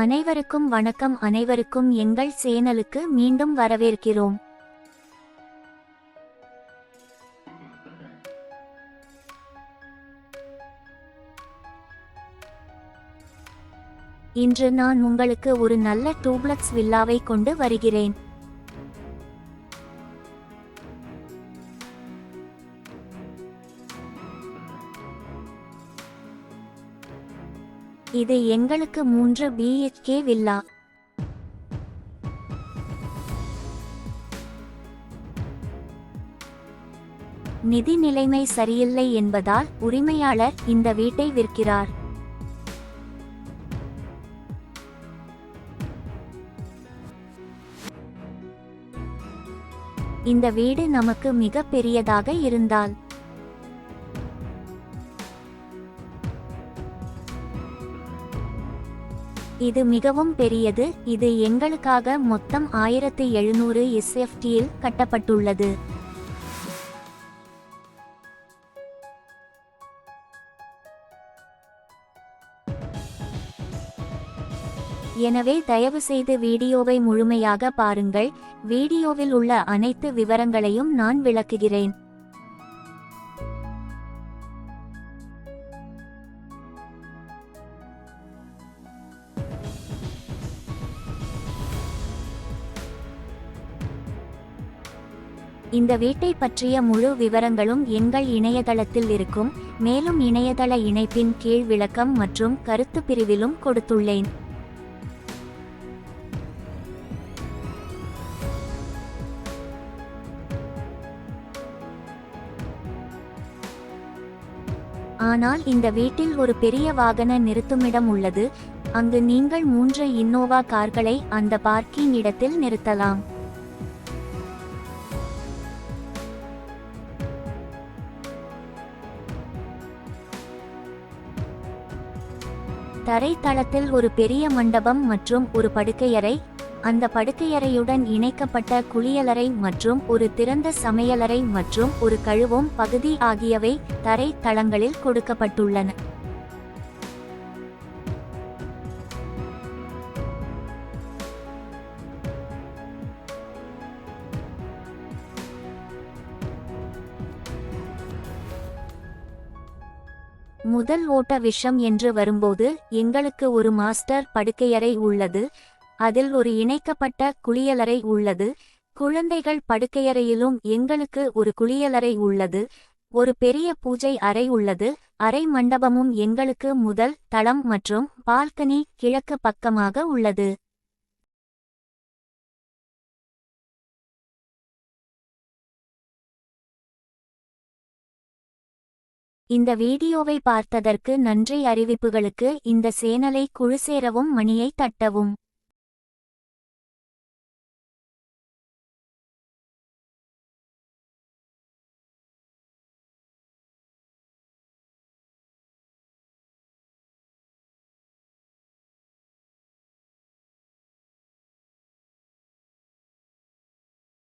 அனைவருக்கும் வணக்கம். அனைவருக்கும் எங்கள் சேனலுக்கு மீண்டும் வரவேற்கிறோம். இன்று நான் உங்களுக்கு ஒரு நல்ல டூப்ளக்ஸ் வில்லாவை கொண்டு வருகிறேன். இது எங்களுக்கு மூன்று பிஹெச்கே வில்லா. நிதி நிலைமை சரியில்லை என்பதால் உரிமையாளர் இந்த வீட்டை விற்கிறார். இந்த வீடு நமக்கு மிக பெரியதாக இருந்தால் இது மிகவும் பெரியது. இது எங்களுக்காக மொத்தம் ஆயிரத்து எழுநூறு எஸ்எஃப்டியில் கட்டப்பட்டுள்ளது. எனவே தயவுசெய்து வீடியோவை முழுமையாக பாருங்கள். வீடியோவில் உள்ள அனைத்து விவரங்களையும் நான் விளக்குகிறேன். இந்த வீட்டை பற்றிய முழு விவரங்களும் எங்கள் இணையதளத்தில் இருக்கும் மேலும் இணையதள இணைப்பின் கீழ் விளக்கம் மற்றும் கருத்து பிரிவிலும் கொடுத்துள்ளேன். ஆனால் இந்த வீட்டில் ஒரு பெரிய வாகன நிறுத்துமிடம் உள்ளது அங்கு நீங்கள் மூன்று இன்னோவா கார்களை அந்த பார்க்கிங் இடத்தில் நிறுத்தலாம். தரை தளத்தில் ஒரு பெரிய மண்டபம் மற்றும் ஒரு படுக்கையறை. அந்த படுக்கையறையுடன் இணைக்கப்பட்ட குளியலறை மற்றும் ஒரு திறந்த சமையலறை மற்றும் ஒரு கழுவும் பகுதி ஆகியவை தரை தளங்களில் கொடுக்கப்பட்டுள்ளன. முதல் ஓட்ட விஷம் என்று வரும்போது எங்களுக்கு ஒரு மாஸ்டர் படுக்கையறை உள்ளது. அதில் ஒரு இணைக்கப்பட்ட குளியலறை உள்ளது. குழந்தைகள் படுக்கையறையிலும் எங்களுக்கு ஒரு குளியலறை உள்ளது. ஒரு பெரிய பூஜை அறை உள்ளது. அறை மண்டபமும் எங்களுக்கு முதல் தளம் மற்றும் பால்கனி கிழக்கு பக்கமாக உள்ளது. இந்த வீடியோவை பார்த்ததற்கு நன்றி. அறிவிப்புகளுக்கு இந்த சேனலை குழு சேரவும் மணியை தட்டவும்.